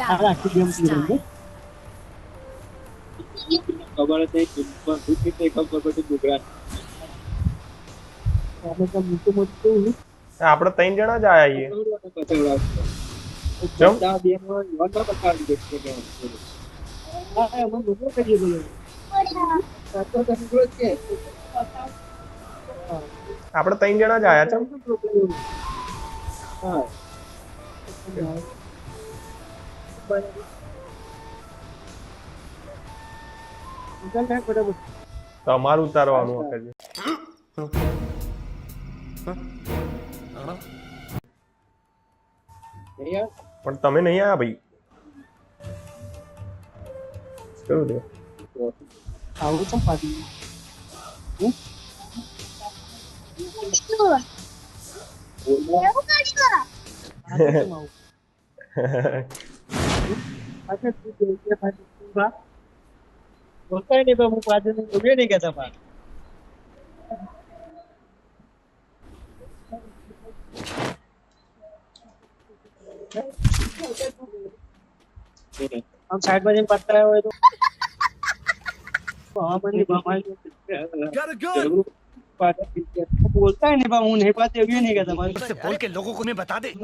આ આખી ગેમ ખબર જ નહીં દુશ્મન શું છે તે ખબર પડતી ડુગરા આપણે તો મોટું મોટું આપણે ત્રણ જણા જ આયા આપણે ત્રણ જણા જ આયા છે તમારું ઉતારવાનું વખત પણ તમે નહીં આયા ભાઈ? આવું પાડી હમ? बोलता हम साइड बाजी में है वो तो बोलता है नहीं नहीं बात ये नहीं कहता इससे बोल के लोगों को मैं बता दे।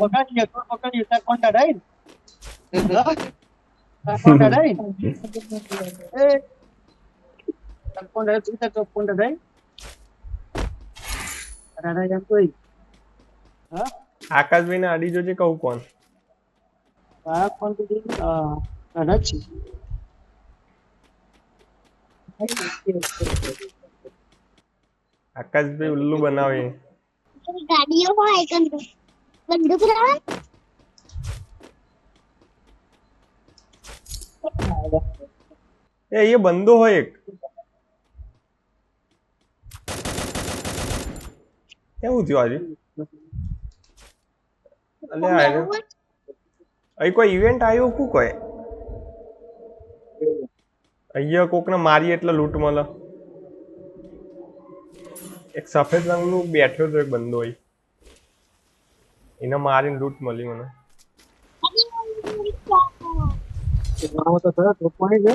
पकड़ लिया पकड़ लिया कौन था આકાશભાઈ ને આડી જોજે કહું કોણ આ કોણ કીધું? હા, દાડા જ છે. આકાશભાઈ ઉલ્લુ બનાવે ગાડીઓ હોય કંદુ બંદૂક લાવે એ એ બંદો હોય એક. કેવું થયું આજે. અલે આ અહીં કોઈ ઇવેન્ટ આવ્યો કુ કોઈ? અહીંયા કોકને મારી એટલે લૂંટ મળે એક સફેદ રંગનું બેઠ્યો હતો એક બંદો હોય એને મારીને લૂંટ મળી મને. તો ખરા, તો કોણ છે?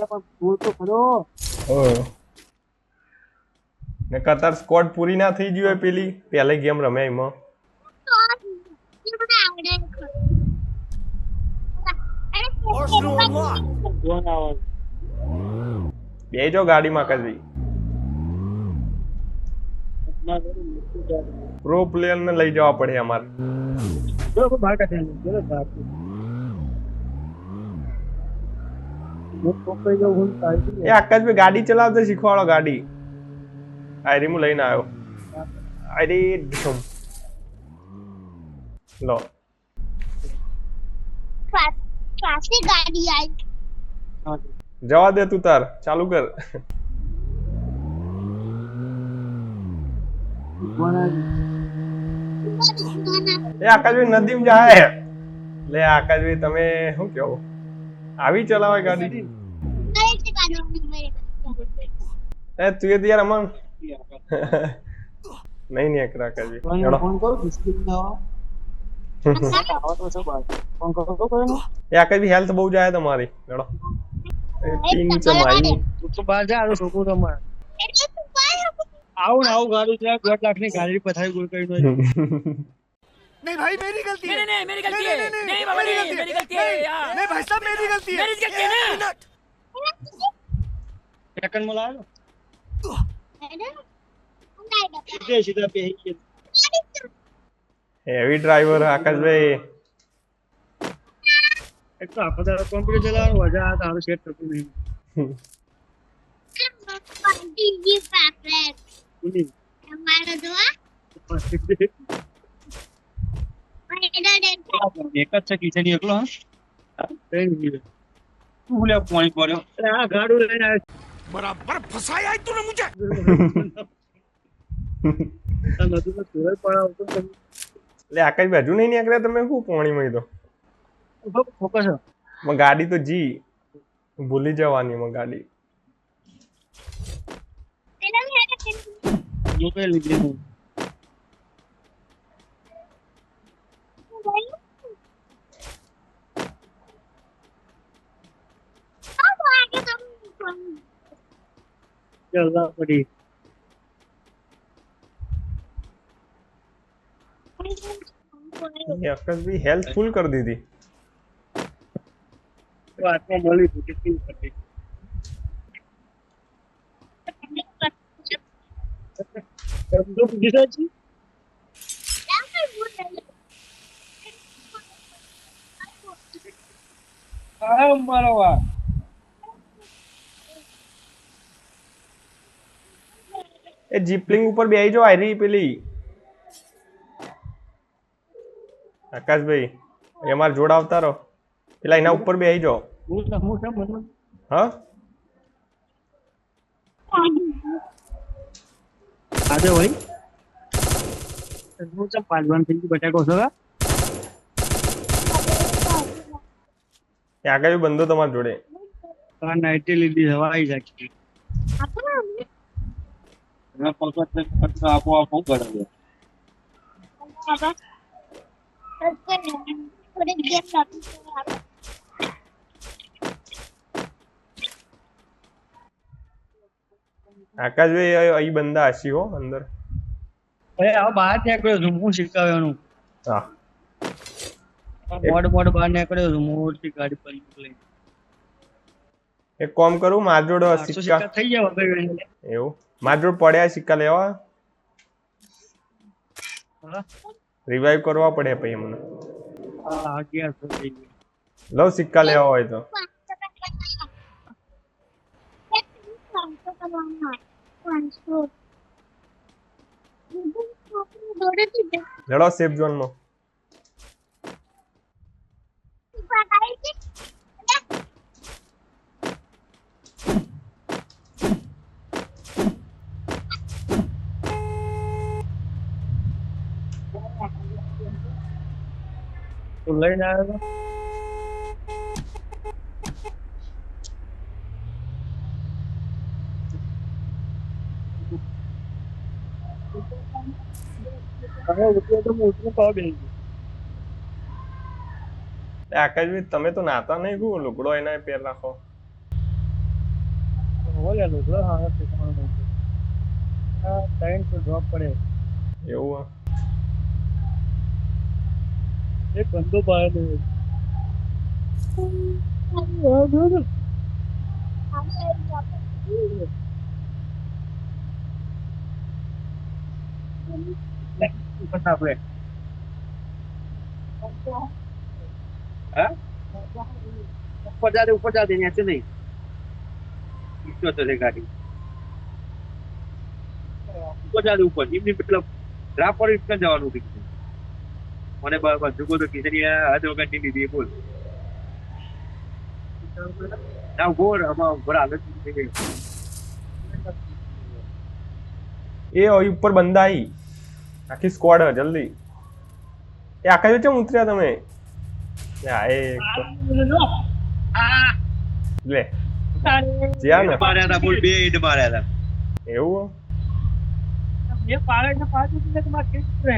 પણ તો. ને કતાર સ્કોડ પૂરી ના થઈ ગયું પેલી? પહેલી ગેમ રમ્યા એમાં. કોણ બે જો ગાડીમાં કદી. પ્રો પ્લેયર ને લઈ જવા પડે અમારે ચલો બહાર કાઢી આવીએ. ચલો બહાર. હું પકડી જાઉં, હું કાઢી એ આકાશભાઈ ગાડી ચલાવતા શીખવાડો ગાડી. આયરી હું લઈને આવ્યો. આયરી. લો. પાસે ગાડી આવી જવા દે તું તાર ચાલુ કર. એ આકાશભાઈ નદીમ જાય. લે આકાશભાઈ તમે શું કહો? આવી ચલાવાય ગાડી? એ તું એ યાર અમન? નહીં નહીં એકરા કરજે ફોન કરો બિસ્કિટ છે હેલ્થ બહુ જાય તમારી. લડો તીન ચમાઈ તું તો બહાર જા આ છોકરો તમારે. એટલે તું કઈ આવું. ને આવું ગાડી છે દોઢ લાખની ગાડી પથારી ગોળ કરી દો नहीं भाई मेरी गलती है नहीं नहीं मेरी गलती है नहीं बाबा नहीं मेरी गलती है यार नहीं भाई साहब मेरी गलती है मेरी गलती है ना સેકન્ડ માં લાવ્યો ગાડી સીધે સીધા પેહી હેવી ડ્રાઈવર આકાશભાઈ એક તો આખો દાડો કોમ્પ્યુટર ચલાવવાનું મજા આવે તારું સેટ થતું નહીં ડીજી પાપલેટ બોલી. અમારો દોવા એના ડેડ આ ગાડું બાજુ નહીં નીકળ્યા તમે? શું પોણીમાં તો? ફોકસ ગાડી તો જી. ભૂલી જવાની માં ગાડી. बड़ी ये अक्कल भी हेल्थ फुल कर दी थी तो आत्मा बोली थी कर दी बंदूक गिरा जी મારો એ જીપલિંગ ઉપર બેહી જાઓ આયરી પેલી. આકાશભાઈ એ માર જોડ આવતા રહો. પેલા એના ઉપર બેહી જો હું હું છે મને? હા? આજે ભાઈ હું છે પાંચવાન થઈ ગયું બટાકો છો કા? એ આકાશ બંધો તમારી જોડે. આ નાઇટી લીધી હવા આવી પગત આપો આપો કરે? આકાશભાઈ અહીં- બંધા બંદા હસી હો અંદર. અરે આ બહાર ત્યાં છું હું શીખવ્યાનું હા. મોડ મોડ બહાર નીકળ્યો છું મોડથી ગાડી પર નીકળી એક કામ કરું માર જોડ સિક્કા થઈ ગયા ભાઈ એવું? માર પડ્યા સિક્કા લેવા? રિવાઇવ રિવાઈવ કરવા પડે પછી મને હા અગિયારસો થઈ ગયા. લવ સિક્કા લેવા હોય તો. લડો સેફ ઝોનમાં તું લઈને આવ્યો આકાશભાઈ તમે તો નાતા નહીં ગુ લુગડો એના પેર રાખો બોલે લુગડો હા નથી. તો ડ્રોપ પડે એવું હે? એક બંદો બહાર નહીં ઉપર જાતે ઉપર જાતે નહીં. નીચે ગાડી. ઉપર જાતે ઉપર. એમની મતલબ રાપર ઇસકા જવાનું મને બંદૂકો તો ખીચડી હાથ વગર ની લીધી એ બોલ ના ઉભો રહે, આમાં ઉભો રહે, હાલત થઈ ગઈ. એ અહીં ઉપર બંદા આવી આખી સ્ક્વોડ હે જલ્દી એ આકાશ ચમ ઉતર્યા તમે લે આ એ લે જ્યાં ને માર્યા હતા બોલ બે ઈંટ માર્યા હતા એવું હે? એ પાડે ને પાડે એટલે તમારે કેવું રહે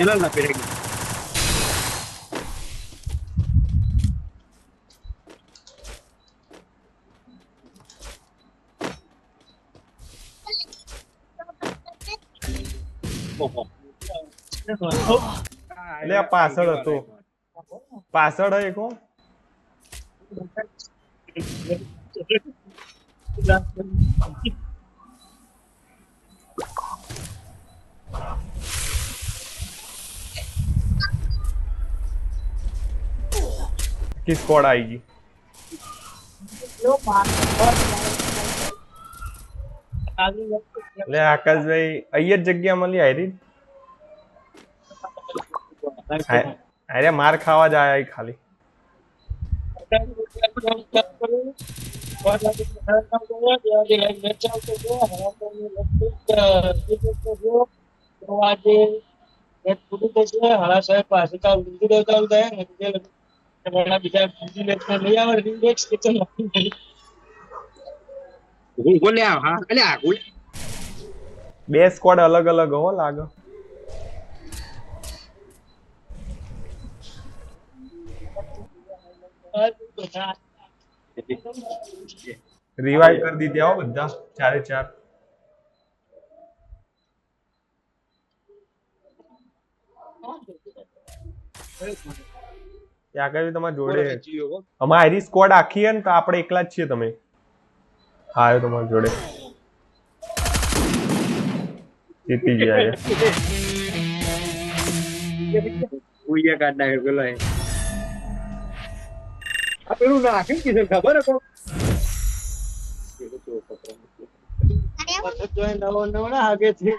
એટલે CFC ઉપર જતો રહ્યો શું થયું? એક નેચા બીજો હો એક ઉપર છે. ચલો ના પેરે ઓહો એટલે આ પાછળ હતો પાછળ હે કો की તમારા બીજા બીજી મેચમાં નહીં આવે રિવેક્સ કે ચલો હું બોલે આવ હા અલે આ બોલે બે સ્કોડ અલગ અલગ હો લાગો રિવાઇવ કરી દીધા હો બધા ચારે ચાર Thank you. ત્યાં આગળ તમારા જોડે અમારી આયરી સ્ક્વોડ આખી હે ને તો આપણે એકલા જ છીએ તમે હા આવ્યો તમારી જોડે જીતી ગયા છે. આ પેલું નાખ્યું કીધું ખબર હે કોક? અરે નવો નવો ના આગેથી